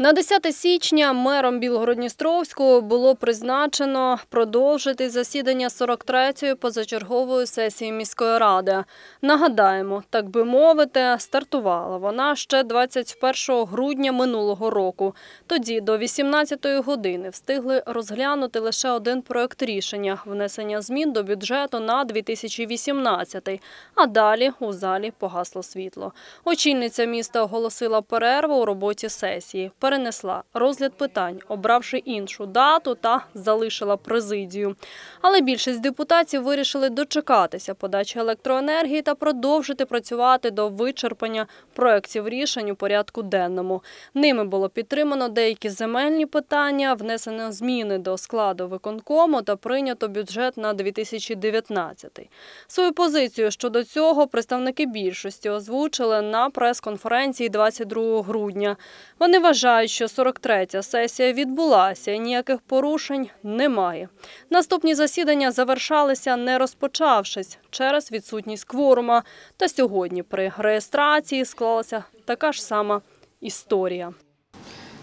На 10 січня мером Білгород-Дністровського було призначено продовжити засідання 43-ї позачергової сесії міської ради. Нагадаємо, так би мовити, стартувала вона ще 21 грудня минулого року. Тоді до 18-ї години встигли розглянути лише один проект рішення – внесення змін до бюджету на 2018, а далі у залі погасло світло. Очільниця міста оголосила перерву у роботі сесії, перенесла розгляд питань, обравши іншу дату та залишила президію. Але більшість депутатів вирішили дочекатися подачі електроенергії та продовжити працювати до вичерпання проєктів рішень у порядку денному. Ними було підтримано деякі земельні питання, внесено зміни до складу виконкому та прийнято бюджет на 2019. Свою позицію щодо цього представники більшості озвучили на прес-конференції 22 грудня. Вони вважають, що 43-я сесія відбулася і ніяких порушень немає. Наступні засідання завершалися не розпочавшись через відсутність кворума. Та сьогодні при реєстрації склалася така ж сама історія.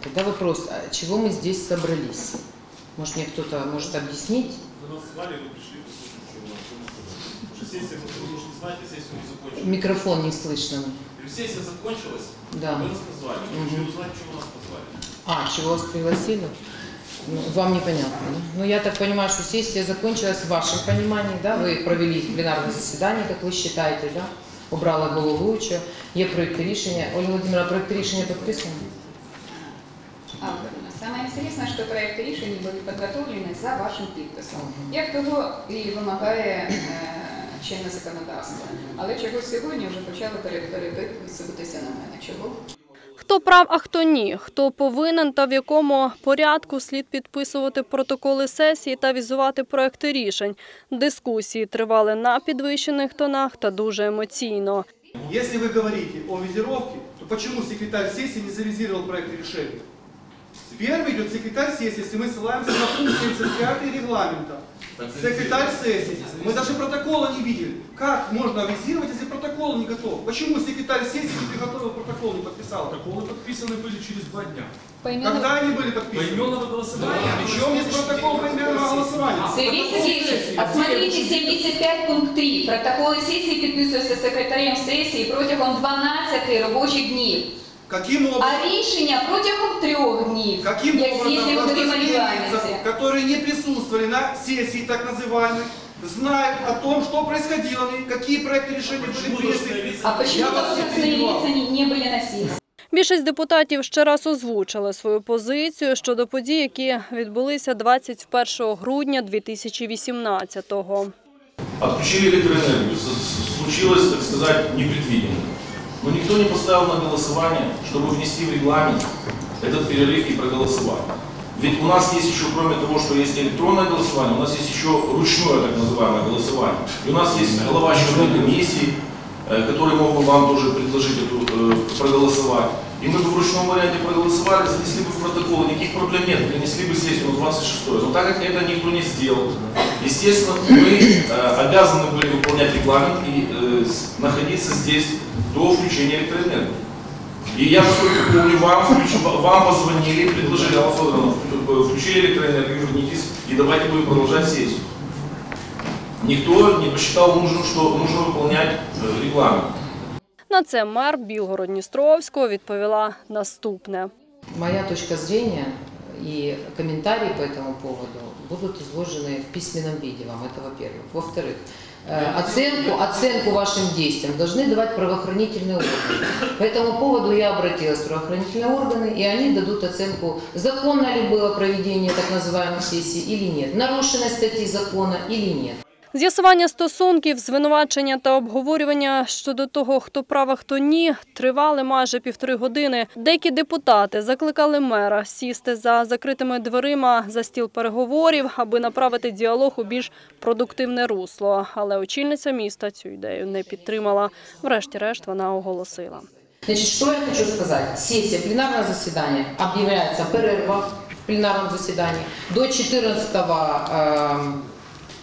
Тогда вопрос, а чего мы здесь собрались? Может, мне кто-то может объяснить? Вы нас звали, вы пришли, послушать, что у нас что Уже сессия, вы же не знаете, сессию не закончилась. Микрофон не слышно. Говорю, Сессия закончилась, Да. вы нас назвали. Мы Мгм. решили узнать, чего нас позвали. А, чего вас пригласили? Ну, вам непонятно, да? Ну, я так понимаю, что сессия закончилась в вашем понимании, да? Вы провели пленарное заседание, как вы считаете, да? Убрала головуючу. Є проєкт рішення. Ольга Владимировна, проєкт рішення підписаний? Авторами. Самое интересное, что проекты рішень були підготовлені за вашим підписом. Як того і вимагає е, чинне законодавство. Але чогось сьогодні вже почали пере- переписуватися на мене. Чого? Хто прав, а хто ні? Хто повинен та в якому порядку слід підписувати протоколи сесії та візувати проекти рішень? Дискусії тривали на підвищених тонах та дуже емоційно. Якщо ви говорите о визировке, то чому секретар сесії не завізував проект решения? Первый идет секретарь сессии, если мы ссылаемся на пункт 75 регламента. Секретарь сессии. Мы даже протокола не видели. Как можно авизировать, если протокол не готов? Почему секретарь сессии не приготовил протокол, не подписал? Протоколы подписаны были через два дня. Когда они были подписаны? Поименного голосования. Причем есть протокол поименного голосования? Сергій Сергійович, отсмотрите 75 пункт 3. Протоколи сесії підписуються секретарем сесії протягом 12 робочих днів. Каким образом? А рішення протягом трьох днів. Каким як образом здійснює должны Володимир лица, Іванович. которые не присутствовали на сессии так называемой, знают о том, что происходило, какие проекты решений Почему были должны приняты? лица? А почему Я вас должностные перебивал. лица не, не были на сессии? Більшість депутатів ще раз озвучили свою позицію щодо подій, які відбулися 21 грудня 2018-го. Отключили электроэнергию. С- с- Случилось, так сказать, непредвиденно. Но никто не поставил на голосование, чтобы внести в регламент этот перерыв и проголосовать. Ведь у нас есть еще, кроме того, что есть электронное голосование, у нас есть еще ручное так называемое голосование. И у нас есть глава счетной комиссии, э, который мог бы вам тоже предложить эту, э, проголосовать. И мы бы в ручном варианте проголосовали, занесли бы в протокол, никаких проблем нет, принесли бы сессию на 26 Но так как это никто не сделал, естественно, мы э, обязаны были выполнять регламент и э, находиться здесь до включения электроэнергии. И я, насколько помню, вам, включ- вам позвонили, предложили, Алла Федоровна, вклю- включили электроэнергию, вернитесь и давайте будем продолжать сессию. Никто не посчитал нужным, что нужно выполнять э, регламент. На це мер Білгород-Дністровського відповіла наступне. Моя точка зрения и комментарии по этому поводу будут изложены в письменном виде вам, это во-первых. Во-вторых, э, оценку, оценку вашим действиям должны давать правоохранительные органы. По этому поводу я обратилась в правоохранительные органы, и они дадут оценку, законно ли было проведение так называемой сессии или нет, нарушены статьи закона или нет. З'ясування стосунків, звинувачення та обговорювання щодо того, хто прав, а хто ні, тривали майже півтори години. Деякі депутати закликали мера сісти за закритими дверима за стіл переговорів, аби направити діалог у більш продуктивне русло. Але очільниця міста цю ідею не підтримала. Врешті-решт вона оголосила. Значит, что я хочу сказать? Сессия, пленарное заседание объявляется перерва в пленарном заседании до 14 эм,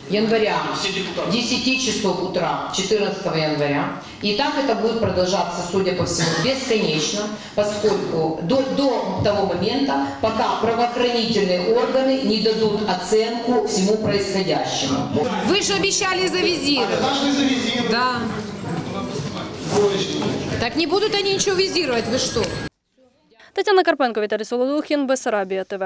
января, Все депутаты. 10 часов утра 14 января. И так это будет продолжаться, судя по всему, бесконечно, поскольку до, до того момента, пока правоохранительные органы не дадут оценку всему происходящему. Вы же обещали завизировать. Да. Так не будут они ничего визировать, вы что? Тетяна Карпенко, Віталій Солодухін, Бесарабія ТВ.